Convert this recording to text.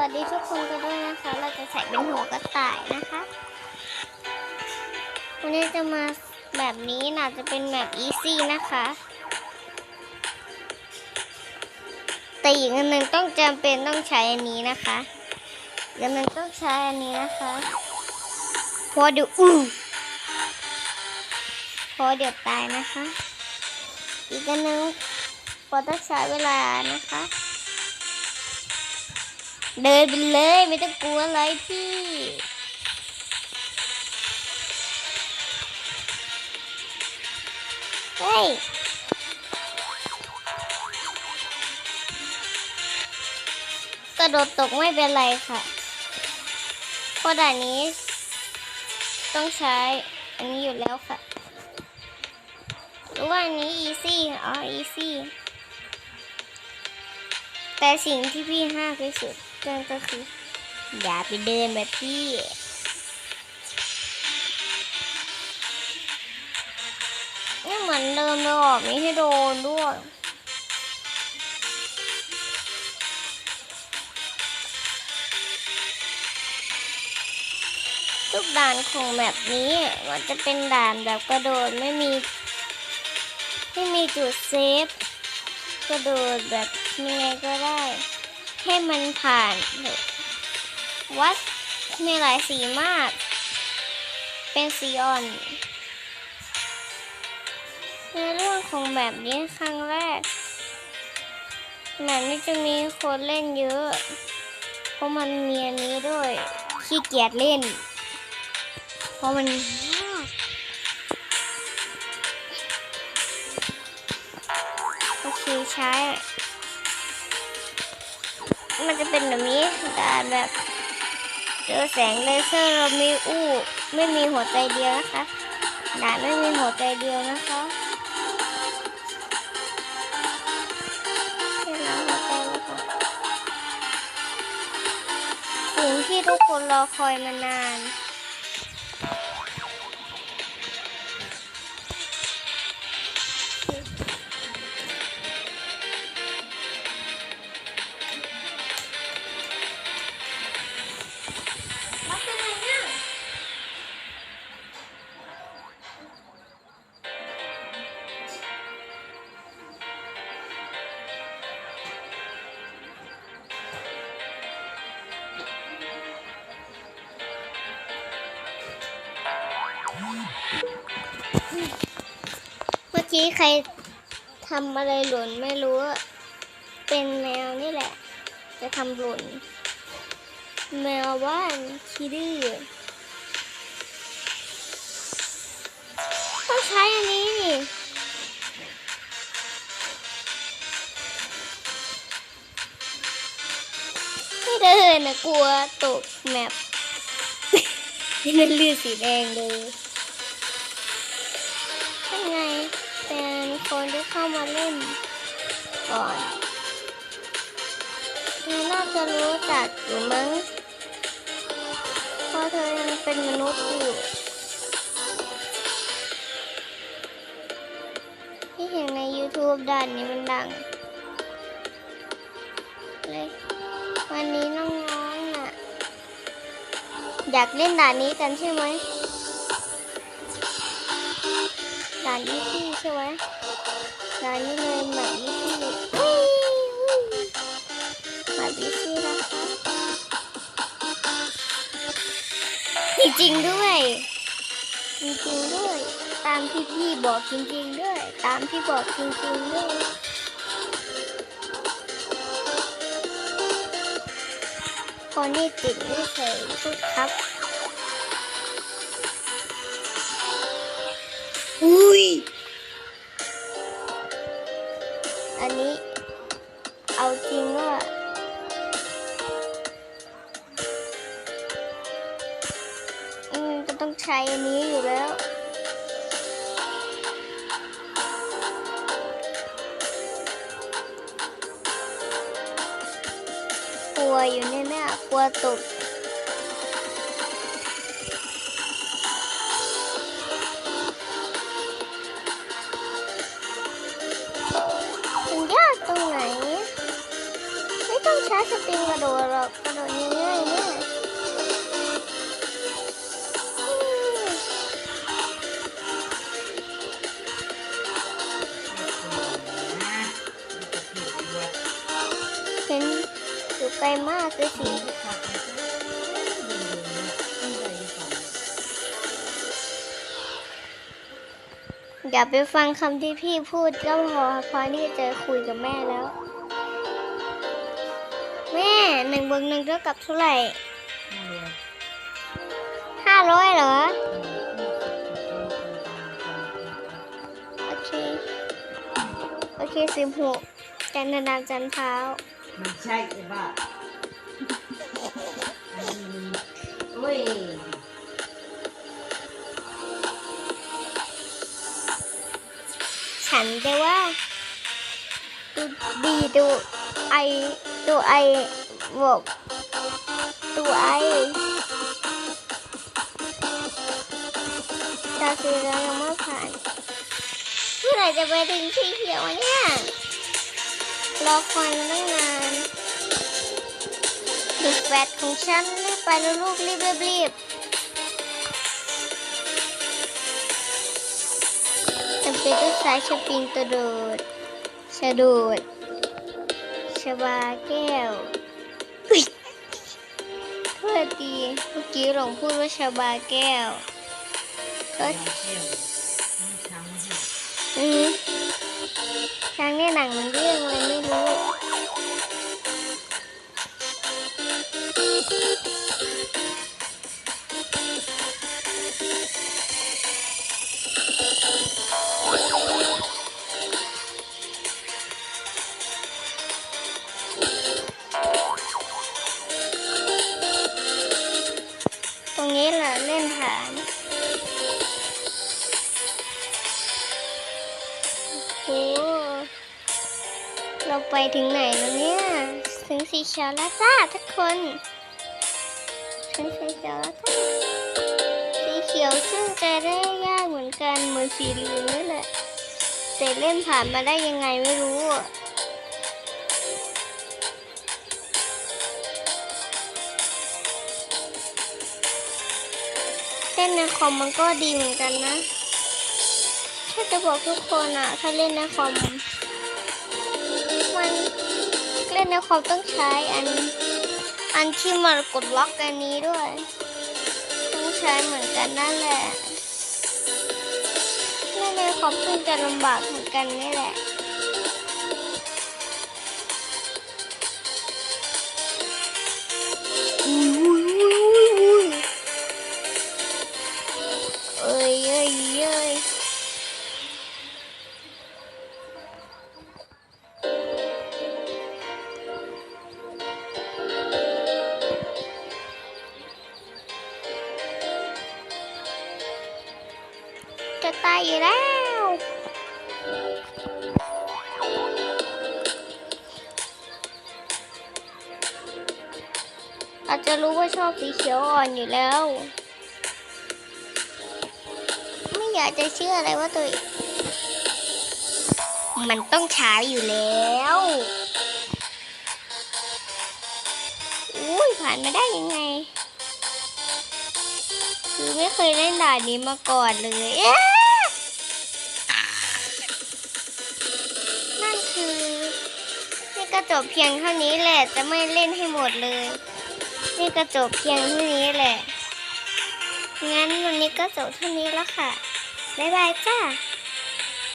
วัสดีทุกคนกันด้วยนะคะ เราจะใส่เป็นหัวกระต่ายนะคะ วันนี้จะมาแบบนี้นะจะเป็นแบบอีซี่นะคะ แต่อีกอันหนึ่งต้องจำเป็นต้องใช้อันนี้นะคะอีกอันหนึ่งต้องใช้อันนี้นะคะพอเดี๋ยวอู้พอเดี๋ยวตายนะคะ อีกอันหนึ่งพอต้องใช้เวลานะคะ เดินไปเลยไม่ต้องกลัวอะไรพี่เฮ้ยกระโดดตกไม่เป็นไรค่ะเพราะด่านนี้ ต้องใช้ อันนี้อยู่แล้วค่ะหรือว่าอันนี้ easy อ๋อ easy แต่สิ่งที่พี่ห้าที่สุด นั่นก็คือ อย่าไปเดินแบบพี่นี่เหมือนเดิมเลยออกนี้ให้โดนด้วยทุกด่านของแบบนี้มันจะเป็นด่านแบบกระโดดไม่มี ไม่มีจุดเซฟ กระโดดแบบยังไงก็ได้ ให้มันผ่านเถอะวัดมีหลายสีมาก เป็นสีอ่อน ในเรื่องของแบบนี้ครั้งแรก แบบนี้จะมีคนเล่นเยอะ เพราะมันมีอันนี้ด้วย ขี้เกียจเล่น เพราะมันยากโอเคใช้ มันจะเป็นแบบนี้ด่านแบบเจอแสงเลเซอร์เรามีอู้ไม่มีหัวใจเดียวนะคะด่านไม่มีหัวใจเดียวนะคะเห็นแล้วหัวใจแล้วค่ะสิ่งที่ทุกคนรอคอยมานาน กี้ใครทำอะไรหล่นไม่รู้ เป็นแมวนี่แหละ จะทำหล่น แมวบ้านคิดื้อต้องใช้อันนี้นี่ไม่เดินนะกลัวตกแมปนี่นั่นเลือดสีแดงเลย คนที่เข้ามาเล่นก่อนเธอน่าจะรู้จักอยู่มั้งเพราะเธอยังเป็นมนุษย์อยู่ที่เห็นใน YouTube ด่านนี้มันดังเลยวันนี้น้องๆน่ะ อยากเล่นด่านนี้กันใช่ไหมด่านยี่สี่ ใช่ไหมด่านนี้เลยแบบยี่สี่แบบยี่สี่นะคะจริงๆด้วย จริงๆด้วย ตามที่พี่บอกจริงๆด้วย ตามที่บอกจริงๆด้วยคนที่ติดไม่เคยพูดครับอุ้ย ต้องใช้อันนี้อยู่แล้ว กลัวอยู่แน่ๆกลัวตกมันยากตรงไหน ไม่ต้องใช้สปริงกระโดดหรอก ไกลมากเลยสิอย่าไปฟังคำที่พี่พูดก็พอเพราะนี่จะคุยกับแม่แล้ว แม่หนึ่งบวกหนึ่งเท่ากับเท่าไหร่ห้าร้อยเหรอ โอเค โอเคสิบหกจันทร์ดำจันเท้า ไมันใช่ไอ้บ้าโอ้ยฉันจะว่าดูดีดูไอดูไอบวกดูไอตาสีแล้วยังไม่ผ่านเมื่อไหร่จะไปถึงสีเขียวเนี่ย รอคอยมาตั้งนานดูแฟตของฉันรีบไปแล้วลูกรีบรีบรีบจำเป็นต้องใช้สปริงตัวโดดชะโดดชบาแก้วอุ๊ยโทษดีเมื่อกี้หลงพูดว่าชบาแก้วก็ยาแก้วมันช้างให้อืม ช้างในหนังมันเรื่องอะไรไม่รู้ โอ้เราไปถึงไหนแล้วเนี่ย ถึงสีเขียวแล้วจ้าทุกคน ถึงสีเขียวแล้วจ้าสีเขียวซึ่งจะได้ยากเหมือนกันเหมือนสีเหลืองนี่แหละแต่เล่นผ่านมาได้ยังไงไม่รู้เล่นในคอมมันก็ดีเหมือนกันนะ ถ้าจะบอกทุกคนอะถ้าเล่นในคอมมันเล่นในคอมต้องใช้อัน อันที่มันกดล็อกอันนี้ด้วย ต้องใช้เหมือนกันนั่นแหละเล่นในคอมเพิ่งจะลำบากเหมือนกันนี่แหละ จะตายอยู่แล้วอาจจะรู้ว่าชอบสีเขียวอ่อนอยู่แล้ว ไม่อยากจะเชื่ออะไรว่าตัว มันต้องใช้อยู่แล้วอุ้ยผ่านมาได้ยังไง คือไม่เคยเล่นด่านนี้มาก่อนเลย จบเพียงเท่านี้แหละ จะไม่เล่นให้หมดเลย นี่ก็จบเพียงเท่านี้แหละ งั้นวันนี้ก็จบเท่านี้แล้วค่ะ บ๊ายบายจ้า